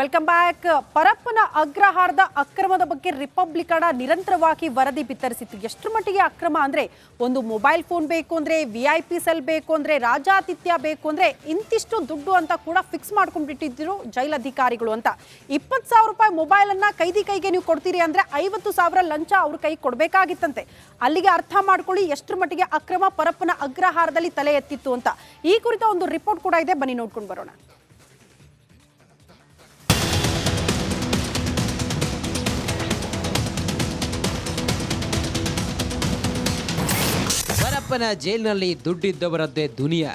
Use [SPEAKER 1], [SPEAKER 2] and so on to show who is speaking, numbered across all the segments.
[SPEAKER 1] Welcome back Parappana ಅಗ್ರಹಾರದ ಅಕ್ರಮದ ಬಗ್ಗೆ ರಿಪಬ್ಲಿಕಣ ನಿರಂತರವಾಗಿ ವರದಿ ಬಿತ್ತರಿಸಿತ್ತು. ಎಷ್ಟರ ಮಟ್ಟಿಗೆ ಅಕ್ರಮ ಅಂದರೆ ಒಂದು ಮೊಬೈಲ್ ಫೋನ್ ಬೇಕು ಅಂದರೆ ವಿ ಐ ಪಿ ಸೆಲ್ ಬೇಕು ಅಂದರೆ, ರಾಜಾತಿಥ್ಯ ಬೇಕು ಅಂದರೆ ಇಂತಿಷ್ಟು ದುಡ್ಡು ಅಂತ ಕೂಡ ಫಿಕ್ಸ್ ಮಾಡ್ಕೊಂಡ್ಬಿಟ್ಟಿದ್ರು ಜೈಲ್ ಅಧಿಕಾರಿಗಳು ಅಂತ. ಇಪ್ಪತ್ತು ಸಾವಿರ ರೂಪಾಯಿ ಮೊಬೈಲನ್ನು ಕೈದಿ ಕೈಗೆ ನೀವು ಕೊಡ್ತೀರಿ ಅಂದರೆ ಐವತ್ತು ಸಾವಿರ ಲಂಚ ಅವ್ರ ಕೈ ಕೊಡಬೇಕಾಗಿತ್ತಂತೆ. ಅಲ್ಲಿಗೆ ಅರ್ಥ ಮಾಡ್ಕೊಳ್ಳಿ ಎಷ್ಟರ ಮಟ್ಟಿಗೆ ಅಕ್ರಮ ಪರಪ್ಪನ ಅಗ್ರಹಾರದಲ್ಲಿ ತಲೆ ಎತ್ತಿತ್ತು ಅಂತ. ಈ ಕುರಿತ ಒಂದು ರಿಪೋರ್ಟ್ ಕೂಡ ಇದೆ. ಬನ್ನಿ ನೋಡ್ಕೊಂಡು ಬರೋಣ.
[SPEAKER 2] ಪರಪ್ಪನ ಜೈಲಿನಲ್ಲಿ ದುಡ್ಡಿದ್ದವರದ್ದೇ ದುನಿಯಾ.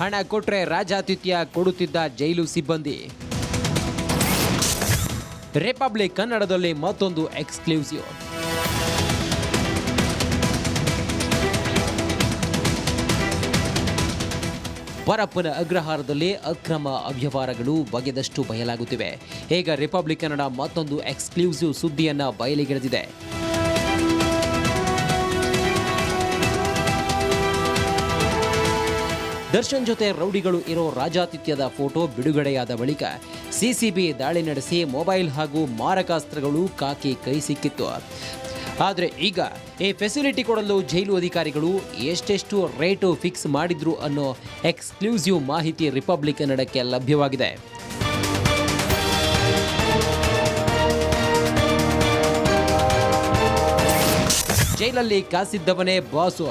[SPEAKER 2] ಹಣ ಕೊಟ್ರೆ ರಾಜಾತಿಥ್ಯ ಕೊಡುತ್ತಿದ್ದ ಜೈಲು ಸಿಬ್ಬಂದಿ. ರಿಪಬ್ಲಿಕ್ ಕನ್ನಡದಲ್ಲಿ ಮತ್ತೊಂದು ಎಕ್ಸ್ಕ್ಲೂಸಿವ್. ಪರಪ್ಪನ ಅಗ್ರಹಾರದಲ್ಲಿ ಅಕ್ರಮ ಅವ್ಯವಹಾರಗಳು ಬಗೆದಷ್ಟು ಬಯಲಾಗುತ್ತಿವೆ. ಈಗ ರಿಪಬ್ಲಿಕ್ ಕನ್ನಡ ಮತ್ತೊಂದು ಎಕ್ಸ್ಕ್ಲೂಸಿವ್ ಸುದ್ದಿಯನ್ನು ಬಯಲಿಗೆಳೆದಿದೆ. ದರ್ಶನ್ ಜೊತೆ ರೌಡಿಗಳು ಇರೋ ರಾಜಾತಿಥ್ಯದ ಫೋಟೋ ಬಿಡುಗಡೆಯಾದ ಬಳಿಕ ಸಿಸಿಬಿ ದಾಳಿ ನಡೆಸಿ ಮೊಬೈಲ್ ಹಾಗೂ ಮಾರಕಾಸ್ತ್ರಗಳು ಕಾಕಿ ಕೈ ಸಿಕ್ಕಿತ್ತು. ಆದರೆ ಈಗ ಈ ಫೆಸಿಲಿಟಿ ಕೊಡಲು ಜೈಲು ಅಧಿಕಾರಿಗಳು ಎಷ್ಟೆಷ್ಟು ರೇಟು ಫಿಕ್ಸ್ ಮಾಡಿದ್ರು ಅನ್ನೋ ಎಕ್ಸ್ಕ್ಲೂಸಿವ್ ಮಾಹಿತಿ ರಿಪಬ್ಲಿಕ್ ಕನ್ನಡಕ್ಕೆ ಲಭ್ಯವಾಗಿದೆ. ಜೈಲಲ್ಲಿ ಕಾಸಿದ್ದವನೇ ಬಾಸು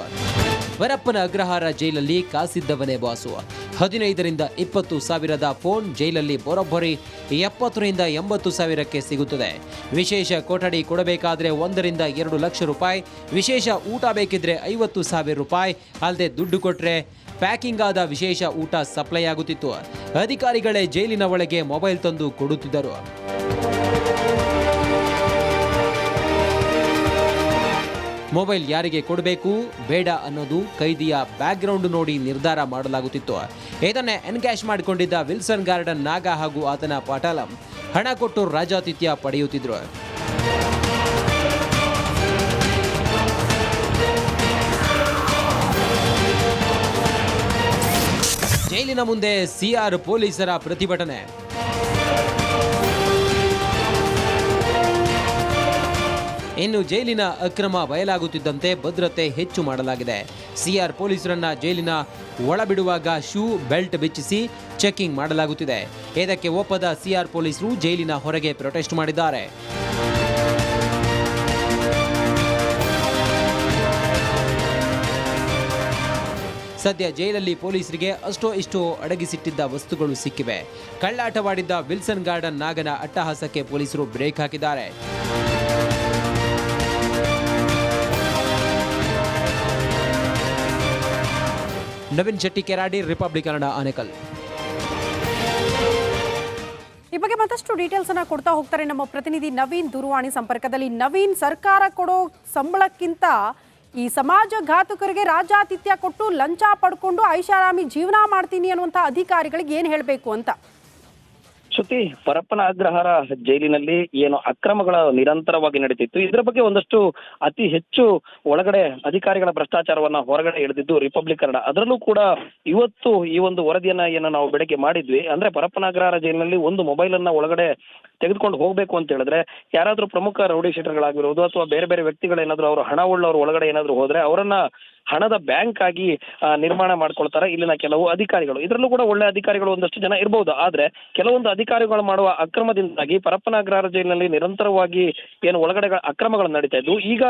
[SPEAKER 2] ವರಪ್ಪನ ಅಗ್ರಹಾರ ಜೈಲಲ್ಲಿ ಕಾಸಿದ್ದವನೇ ಬಾಸು. ಹದಿನೈದರಿಂದ ಇಪ್ಪತ್ತು ಸಾವಿರದ ಫೋನ್ ಜೈಲಲ್ಲಿ ಬರೋಬ್ಬರಿ ಎಪ್ಪತ್ತರಿಂದ ಎಂಬತ್ತು ಸಾವಿರಕ್ಕೆ ಸಿಗುತ್ತದೆ. ವಿಶೇಷ ಕೊಠಡಿ ಕೊಡಬೇಕಾದ್ರೆ ಒಂದರಿಂದ ಎರಡು ಲಕ್ಷ ರೂಪಾಯಿ, ವಿಶೇಷ ಊಟ ಬೇಕಿದ್ರೆ ಐವತ್ತು ಸಾವಿರ ರೂಪಾಯಿ, ಅಲ್ಲದೆ ದುಡ್ಡು ಕೊಟ್ಟರೆ ಪ್ಯಾಕಿಂಗ್ ಆದ ವಿಶೇಷ ಊಟ ಸಪ್ಲೈ ಆಗುತ್ತಿತ್ತು. ಅಧಿಕಾರಿಗಳೇ ಜೈಲಿನ ಒಳಗೆ ಮೊಬೈಲ್ ತಂದು ಕೊಡುತ್ತಿದ್ದರು. ಮೊಬೈಲ್ ಯಾರಿಗೆ ಕೊಡಬೇಕು? ಬೇಡ ಅನ್ನೋದು ಕೈದಿಯ ಬ್ಯಾಕ್ಗ್ರೌಂಡ್ ನೋಡಿ ನಿರ್ಧಾರ ಮಾಡಲಾಗುತ್ತಿತ್ತು. ಇದನ್ನೇ ಎನ್ಕ್ಯಾಶ್ ಮಾಡಿಕೊಂಡಿದ್ದ ವಿಲ್ಸನ್ ಗಾರ್ಡನ್ ನಾಗ ಹಾಗೂ ಆತನ ಪಾಟಾಲಂ ಹಣ ಕೊಟ್ಟು ರಾಜಾತಿಥ್ಯ ಪಡೆಯುತ್ತಿದ್ರು. ಜೈಲಿನ ಮುಂದೆ ಸಿಆರ್ ಪೊಲೀಸರ ಪ್ರತಿಭಟನೆ. ಇನ್ನು ಜೈಲಿನ ಅಕ್ರಮ ಬಯಲಾಗುತ್ತಿದ್ದಂತೆ ಭದ್ರತೆ ಹೆಚ್ಚು ಮಾಡಲಾಗಿದೆ. ಸಿಆರ್ ಪೊಲೀಸರನ್ನ ಜೈಲಿನ ಒಳಬಿಡುವಾಗ ಶೂ, ಬೆಲ್ಟ್ ಬಿಚ್ಚಿಸಿ ಚೆಕಿಂಗ್ ಮಾಡಲಾಗುತ್ತಿದೆ. ಇದಕ್ಕೆ ಒಪ್ಪದ ಸಿಆರ್ ಪೊಲೀಸರು ಜೈಲಿನ ಹೊರಗೆ ಪ್ರೊಟೆಸ್ಟ್ ಮಾಡಿದ್ದಾರೆ. ಸದ್ಯ ಜೈಲಲ್ಲಿ ಪೊಲೀಸರಿಗೆ ಅಷ್ಟೋ ಇಷ್ಟೋ ಅಡಗಿಸಿಟ್ಟಿದ್ದ ವಸ್ತುಗಳು ಸಿಕ್ಕಿವೆ. ಕಳ್ಳಾಟವಾಡಿದ್ದ ವಿಲ್ಸನ್ ಗಾರ್ಡನ್ ನಾಗನ ಅಟ್ಟಹಾಸಕ್ಕೆ ಪೊಲೀಸರು ಬ್ರೇಕ್ ಹಾಕಿದ್ದಾರೆ. ನವೀನ್ ಶೆಟ್ಟಿ ಕೆರಾಡಿ, ರಿಪಬ್ಲಿಕ್ ಕನ್ನಡ ಆನೇಕಲ್.
[SPEAKER 1] ಈ ಬಗ್ಗೆ ಮತ್ತಷ್ಟು ಡೀಟೇಲ್ಸ್ ಅನ್ನ ಕೊಡ್ತಾ ಹೋಗ್ತಾರೆ ನಮ್ಮ ಪ್ರತಿನಿಧಿ ನವೀನ್ ದೂರವಾಣಿ ಸಂಪರ್ಕದಲ್ಲಿ. ನವೀನ್, ಸರ್ಕಾರ ಕೊಡೋ ಸಂಬಳಕ್ಕಿಂತ ಈ ಸಮಾಜ ಘಾತುಕರಿಗೆ ರಾಜಾತಿಥ್ಯ ಕೊಟ್ಟು ಲಂಚ ಪಡ್ಕೊಂಡು ಐಷಾರಾಮಿ ಜೀವನ ಮಾಡ್ತೀನಿ ಅನ್ನುವಂಥ ಅಧಿಕಾರಿಗಳಿಗೆ ಏನು ಹೇಳಬೇಕು ಅಂತ?
[SPEAKER 3] ಶ್ರುತಿ ಪರಪ್ಪನ ಅಗ್ರಹಾರ ಜೈಲಿನಲ್ಲಿ ಏನು ಅಕ್ರಮಗಳ ನಿರಂತರವಾಗಿ ನಡೀತಿತ್ತು ಇದರ ಬಗ್ಗೆ ಒಂದಷ್ಟು ಅತಿ ಹೆಚ್ಚು ಒಳಗಡೆ ಅಧಿಕಾರಿಗಳ ಭ್ರಷ್ಟಾಚಾರವನ್ನ ಹೊರಗಡೆ ಎಳೆದಿದ್ದು ರಿಪಬ್ಲಿಕ್ ಕನ್ನಡ ಅದರಲ್ಲೂ ಕೂಡ ಇವತ್ತು ಈ ಒಂದು ವರದಿಯನ್ನ ಏನು ನಾವು ಬೆಳಗ್ಗೆ ಮಾಡಿದ್ವಿ. ಅಂದ್ರೆ ಪರಪ್ಪನ ಅಗ್ರಹಾರ ಜೈಲಿನಲ್ಲಿ ಒಂದು ಮೊಬೈಲ್ ಅನ್ನ ಒಳಗಡೆ ತೆಗೆದುಕೊಂಡು ಹೋಗ್ಬೇಕು ಅಂತ ಹೇಳಿದ್ರೆ ಯಾರಾದ್ರೂ ಪ್ರಮುಖ ರೌಡಿ ಶೀಟರ್ಗಳಾಗಿರೋದು ಅಥವಾ ಬೇರೆ ಬೇರೆ ವ್ಯಕ್ತಿಗಳೇನಾದ್ರೂ ಅವರು ಹಣ ಉಳ್ಳವರು ಒಳಗಡೆ ಏನಾದ್ರೂ ಹೋದ್ರೆ ಅವರನ್ನ ಹಣದ ಬ್ಯಾಂಕ್ ಆಗಿ ನಿರ್ಮಾಣ ಮಾಡ್ಕೊಳ್ತಾರೆ ಇಲ್ಲಿನ ಕೆಲವು ಅಧಿಕಾರಿಗಳು. ಇದರಲ್ಲೂ ಕೂಡ ಒಳ್ಳೆ ಅಧಿಕಾರಿಗಳು ಒಂದಷ್ಟು ಜನ ಇರಬಹುದು ಆದ್ರೆ ಕೆಲವೊಂದು ಅಧಿಕಾರಿಗಳು ಮಾಡುವ ಅಕ್ರಮದಿಂದಾಗಿ ಪರಪ್ಪನ ಅಗ್ರಹಾರ ಜೈಲಿನಲ್ಲಿ ನಿರಂತರವಾಗಿ ಏನು ಒಳಗಡೆ ಅಕ್ರಮಗಳು ನಡೀತಾ ಇದ್ವು. ಈಗ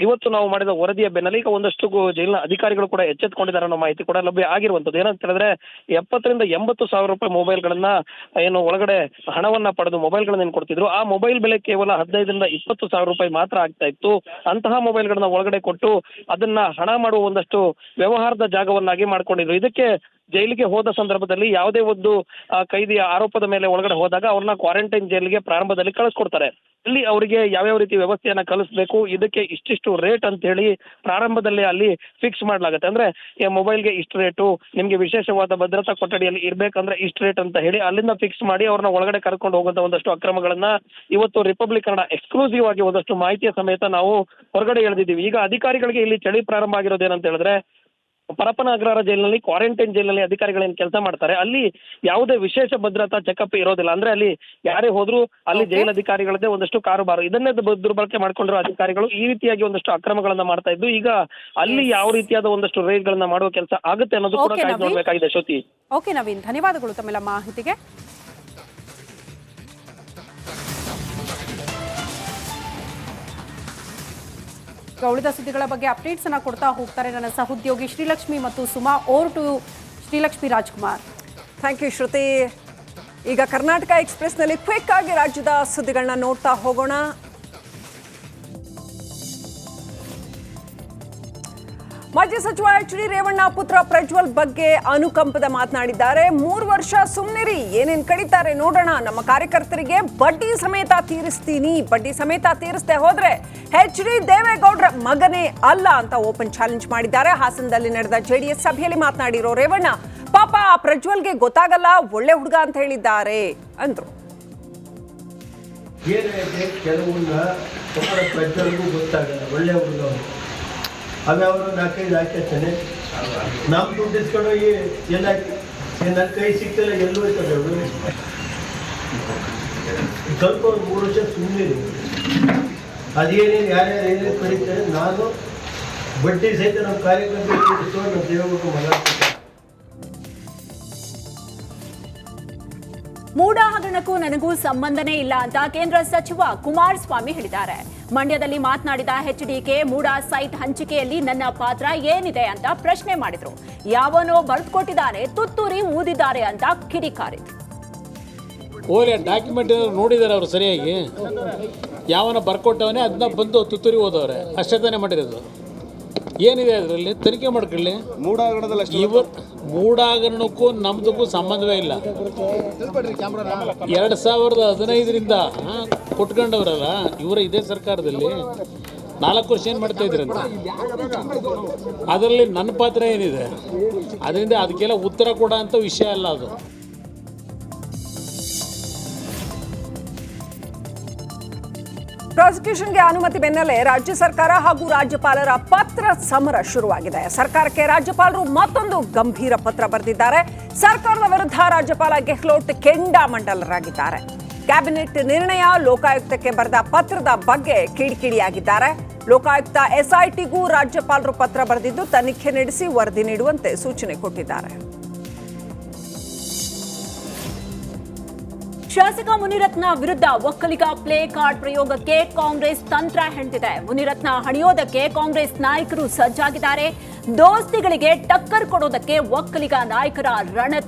[SPEAKER 3] ಇವತ್ತು ನಾವು ಮಾಡಿದ ವರದಿಯ ಬೆನ್ನಲ್ಲೇ ಈಗ ಒಂದಷ್ಟು ಜೈಲಿನ ಅಧಿಕಾರಿಗಳು ಕೂಡ ಎಚ್ಚೆತ್ಕೊಂಡಿದ್ದಾರೆ ಅನ್ನೋ ಮಾಹಿತಿ ಕೂಡ ಲಭ್ಯ ಆಗಿರುವಂತದ್ದು ಏನಂತ ಹೇಳಿದ್ರೆ, ಎಪ್ಪತ್ತರಿಂದ ಎಂಬತ್ತು ಸಾವಿರ ರೂಪಾಯಿ ಮೊಬೈಲ್ಗಳನ್ನ, ಏನು ಒಳಗಡೆ ಹಣವನ್ನ ಪಡೆದು ಮೊಬೈಲ್ಗಳನ್ನ ಏನು ಕೊಡ್ತಿದ್ರು, ಆ ಮೊಬೈಲ್ ಬೆಲೆ ಕೇವಲ ಹದಿನೈದರಿಂದ ಇಪ್ಪತ್ತು ಸಾವಿರ ರೂಪಾಯಿ ಮಾತ್ರ ಆಗ್ತಾ ಇತ್ತು. ಅಂತಹ ಮೊಬೈಲ್ಗಳನ್ನ ಒಳಗಡೆ ಕೊಟ್ಟು ಅದನ್ನ ಹಣ ಮಾಡುವ ಒಂದಷ್ಟು ವ್ಯವಹಾರದ ಜಾಗವನ್ನಾಗಿ ಮಾಡ್ಕೊಂಡಿದ್ರು. ಇದಕ್ಕೆ ಜೈಲಿಗೆ ಹೋದ ಸಂದರ್ಭದಲ್ಲಿ ಯಾವುದೇ ಒಂದು ಕೈದಿಯ ಆರೋಪದ ಮೇಲೆ ಒಳಗಡೆ ಹೋದಾಗ ಅವ್ರನ್ನ ಕ್ವಾರಂಟೈನ್ ಜೈಲಿಗೆ ಪ್ರಾರಂಭದಲ್ಲಿ ಕಳಿಸ್ಕೊಡ್ತಾರೆ. ಇಲ್ಲಿ ಅವರಿಗೆ ಯಾವ್ಯಾವ ರೀತಿ ವ್ಯವಸ್ಥೆಯನ್ನ ಕಲಿಸ್ಬೇಕು, ಇದಕ್ಕೆ ಇಷ್ಟಿಷ್ಟು ರೇಟ್ ಅಂತ ಹೇಳಿ ಪ್ರಾರಂಭದಲ್ಲಿ ಅಲ್ಲಿ ಫಿಕ್ಸ್ ಮಾಡಲಾಗುತ್ತೆ. ಅಂದ್ರೆ ಈ ಮೊಬೈಲ್ಗೆ ಇಷ್ಟು ರೇಟು ನಿಮ್ಗೆ ವಿಶೇಷವಾದ ಭದ್ರತಾ ಕೊಠಡಿಯಲ್ಲಿ ಇರ್ಬೇಕಂದ್ರೆ ಇಷ್ಟು ರೇಟ್ ಅಂತ ಹೇಳಿ ಅಲ್ಲಿಂದ ಫಿಕ್ಸ್ ಮಾಡಿ ಅವ್ರನ್ನ ಒಳಗಡೆ ಕರ್ಕೊಂಡು ಹೋಗುವಂತ ಒಂದಷ್ಟು ಅಕ್ರಮಗಳನ್ನ ಇವತ್ತು ರಿಪಬ್ಲಿಕ್ ಕನ್ನಡ ಎಕ್ಸ್ಕ್ಲೂಸಿವ್ ಆಗಿ ಒಂದಷ್ಟು ಮಾಹಿತಿಯ ಸಮೇತ ನಾವು ಹೊರಗಡೆ ಎಳೆದಿದ್ದೀವಿ. ಈಗ ಅಧಿಕಾರಿಗಳಿಗೆ ಇಲ್ಲಿ ಚಳಿ ಪ್ರಾರಂಭ ಆಗಿರೋದೇನಂತ ಹೇಳಿದ್ರೆ ಪರಪ್ಪನ ಅಗ್ರಹಾರ ಜೈಲಿನಲ್ಲಿ ಕ್ವಾರಂಟೈನ್ ಜೈಲಿನಲ್ಲಿ ಅಧಿಕಾರಿಗಳೇನು ಕೆಲಸ ಮಾಡ್ತಾರೆ ಅಲ್ಲಿ ಯಾವುದೇ ವಿಶೇಷ ಭದ್ರತಾ ಚೆಕಪ್ ಇರೋದಿಲ್ಲ. ಅಂದ್ರೆ ಅಲ್ಲಿ ಯಾರೇ ಹೋದ್ರು ಅಲ್ಲಿ. ಜೈಲ್ ಅಧಿಕಾರಿಗಳದ್ದೇ ಒಂದಷ್ಟು ಕಾರುಬಾರು. ಇದನ್ನೇ ದುರ್ಬಳಕೆ ಮಾಡ್ಕೊಂಡಿರೋ ಅಧಿಕಾರಿಗಳು ಈ ರೀತಿಯಾಗಿ ಒಂದಷ್ಟು ಅಕ್ರಮಗಳನ್ನ ಮಾಡ್ತಾ ಇದ್ದು ಈಗ ಅಲ್ಲಿ ಯಾವ ರೀತಿಯಾದ ಒಂದಷ್ಟು ರೇಜ್ ಗಳನ್ನ ಮಾಡುವ ಕೆಲಸ ಆಗುತ್ತೆ ಅನ್ನೋದು ಕೂಡ ಕಾಯ್ದು ನೋಡ್ಬೇಕಾಗಿದೆ ಶ್ರುತಿ.
[SPEAKER 1] ಓಕೆ ನವೀನ್. ಧನ್ಯವಾದಗಳು ತಮ್ಮೆಲ್ಲ ಮಾಹಿತಿಗೆ. ಉಳಿದ ಸುದ್ದಿಗಳ ಬಗ್ಗೆ ಅಪ್ಡೇಟ್ಸ್ ಅನ್ನ ಕೊಡ್ತಾ ಹೋಗ್ತಾರೆ ನನ್ನ ಸಹೋದ್ಯೋಗಿ ಶ್ರೀಲಕ್ಷ್ಮಿ ಮತ್ತು Suma over to Srilakshmi Rajkumar.
[SPEAKER 4] Thank you Shruti. ಈಗ ಕರ್ನಾಟಕ ಎಕ್ಸ್ಪ್ರೆಸ್ನಲ್ಲಿ ಕ್ವಿಕ್ ಆಗಿ ರಾಜ್ಯದ ಸುದ್ದಿಗಳನ್ನ ನೋಡ್ತಾ ಹೋಗೋಣ. ಮಾಜಿ ಸಚಿವ ಎಚ್ ಡಿ ರೇವಣ್ಣ ಪುತ್ರ ಪ್ರಜ್ವಲ್ ಬಗ್ಗೆ ಅನುಕಂಪದ ಮಾತನಾಡಿದ್ದಾರೆ. ಮೂರು ವರ್ಷ ಸುಮ್ನಿರಿ, ಏನೇನ್ ಕಡಿತಾರೆ ನೋಡೋಣ. ನಮ್ಮ ಕಾರ್ಯಕರ್ತರಿಗೆ ಬಡ್ಡಿ ಸಮೇತ ತೀರಿಸ್ತೀನಿ. ಬಡ್ಡಿ ಸಮೇತ ತೀರಿಸದೆ ಹೋದ್ರೆ ಎಚ್ ಡಿ ದೇವೇಗೌಡರ ಮಗನೇ ಅಲ್ಲ ಅಂತ ಓಪನ್ ಚಾಲೆಂಜ್ ಮಾಡಿದ್ದಾರೆ. ಹಾಸನದಲ್ಲಿ ನಡೆದ ಜೆಡಿಎಸ್ ಸಭೆಯಲ್ಲಿ ಮಾತನಾಡಿರೋ ರೇವಣ್ಣ, ಪಾಪ ಪ್ರಜ್ವಲ್ಗೆ ಗೊತ್ತಾಗಲ್ಲ, ಒಳ್ಳೆ ಹುಡುಗ ಅಂತ ಹೇಳಿದ್ದಾರೆ ಅಂದ್ರು.
[SPEAKER 5] ಕೆಲವೊಂದು ಗೊತ್ತಾಗಲ್ಲ, ಒಳ್ಳೆ ಹುಡುಗ ಅವ್ನು. ಅವರು ನಾಲ್ಕೈದು ಹಾಕಿರ್ತಾನೆ ನಮ್ಮ ದುಡ್ಡು ಇಸ್ಕೊಂಡು ಹೋಗಿ ಎಲ್ಲ ನನ್ನ ಕೈ ಸಿಕ್ತಲ್ಲ ಎಲ್ಲೂ ಹೋಯ್ತದೆ ಅವರು. ಸ್ವಲ್ಪ ಒಂದು ಮೂರು ವರ್ಷ ಸುಮ್ಮನೆ ಅದೇನೇನು ಯಾರ್ಯಾರು ಏನೇನು ಕರೀತಾರೆ, ನಾನು ಬಡ್ಡಿ ಸಹಿತ ನಮ್ಮ ಕಾರ್ಯಕ್ರಮ ನಮ್ಮ ದೇವಗುರು ಮಗ
[SPEAKER 6] ಮೂಡ ಹಗರಣಕ್ಕೂ ನನಗೂ ಸಂಬಂಧನೇ ಇಲ್ಲ ಅಂತ ಕೇಂದ್ರ ಸಚಿವ ಕುಮಾರಸ್ವಾಮಿ ಹೇಳಿದ್ದಾರೆ. ಮಂಡ್ಯದಲ್ಲಿ ಮಾತನಾಡಿದ ಎಚ್ಡಿಕೆ ಮೂಡ ಸೈಟ್ ಹಂಚಿಕೆಯಲ್ಲಿ ನನ್ನ ಪಾತ್ರ ಏನಿದೆ ಅಂತ ಪ್ರಶ್ನೆ ಮಾಡಿದ್ರು. ಯಾವನೋ ಬರೆದುಕೊಟ್ಟಿದ್ದಾನೆ, ತುತ್ತೂರಿ ಊದಿದ್ದಾರೆ ಅಂತ ಕಿಡಿಕಾರಿದ್ರು
[SPEAKER 7] ಓರೆ ಡಾಕ್ಯುಮೆಂಟ್ ನೋಡಿದ್ದಾರೆ ಅವರು ಸರಿಯಾಗಿ? ಯಾವನ ಬರ್ಕೊಟ್ಟವನೇ, ಅದನ್ನ ಬಂದು ತುತ್ತೂರಿ ಓದವ್ರೆ ಅಷ್ಟೇ ತಾನೇ ಮಾಡಿರೋದು. ಏನಿದೆ ಅದರಲ್ಲಿ? ತನಿಖೆ ಮಾಡ್ಕೊಳ್ಳಿ. ಇವರು ಮೂಡಾಗರಣಕ್ಕೂ ನಮ್ದಕ್ಕೂ ಸಂಬಂಧವೇ ಇಲ್ಲ. ಎರಡು ಸಾವಿರದ ಹದಿನೈದರಿಂದ ಕೊಟ್ಕೊಂಡವ್ರಲ್ಲ ಇವರ ಇದೇ ಸರ್ಕಾರದಲ್ಲಿ. ನಾಲ್ಕು ವರ್ಷ ಏನು ಮಾಡ್ತಾ ಇದ್ರಂತ? ಅದರಲ್ಲಿ ನನ್ನ ಪಾತ್ರ ಏನಿದೆ? ಅದರಿಂದ ಅದಕ್ಕೆಲ್ಲ ಉತ್ತರ ಕೊಡೋ ಅಂಥ ವಿಷಯ ಅಲ್ಲ ಅದು.
[SPEAKER 4] ಪ್ರಾಸಿಕ್ಯೂಷನ್ಗೆ ಅನುಮತಿ ಬೆನ್ನಲ್ಲೇ ರಾಜ್ಯ ಸರ್ಕಾರ ಹಾಗೂ ರಾಜ್ಯಪಾಲರ ಪತ್ರ ಸಮರ ಶುರುವಾಗಿದೆ. ಸರ್ಕಾರಕ್ಕೆ ರಾಜ್ಯಪಾಲರು ಮತ್ತೊಂದು ಗಂಭೀರ ಪತ್ರ ಬರೆದಿದ್ದಾರೆ. ಸರ್ಕಾರದ ವಿರುದ್ಧ ರಾಜ್ಯಪಾಲ ಗೆಹ್ಲೋಟ್ ಕೆಂಡಾಮಂಡಲರಾಗಿದ್ದಾರೆ. ಕ್ಯಾಬಿನೆಟ್ ನಿರ್ಣಯ ಲೋಕಾಯುಕ್ತಕ್ಕೆ ಬರೆದ ಪತ್ರದ ಬಗ್ಗೆ ಕಿಡಿಕಿಡಿಯಾಗಿದ್ದಾರೆ. ಲೋಕಾಯುಕ್ತ ಎಸ್ಐಟಿಗೂ ರಾಜ್ಯಪಾಲರು ಪತ್ರ ಬರೆದಿದ್ದು ತನಿಖೆ ನಡೆಸಿ ವರದಿ ನೀಡುವಂತೆ ಸೂಚನೆ ಕೊಟ್ಟಿದ್ದಾರೆ.
[SPEAKER 6] ಶಾಸಕ ಮುನಿರತ್ನ ವಿರುದ್ಧ ಒಕ್ಕಲಿಗ ಪ್ಲೇ ಕಾರ್ಡ್ ಪ್ರಯೋಗಕ್ಕೆ ಕಾಂಗ್ರೆಸ್ ತಂತ್ರ ಹೆಣ್ತಿದೆ ಮುನಿರತ್ನ ಹಣಿಯೋದಕ್ಕೆ ಕಾಂಗ್ರೆಸ್ ನಾಯಕರು ಸಜ್ಜಾಗಿದ್ದಾರೆ. ದೋಸ್ತಿಗಳಿಗೆ ಟಕ್ಕರ್ ಕೊಡೋದಕ್ಕೆ ಒಕ್ಕಲಿಗ ನಾಯಕರ ರಣತ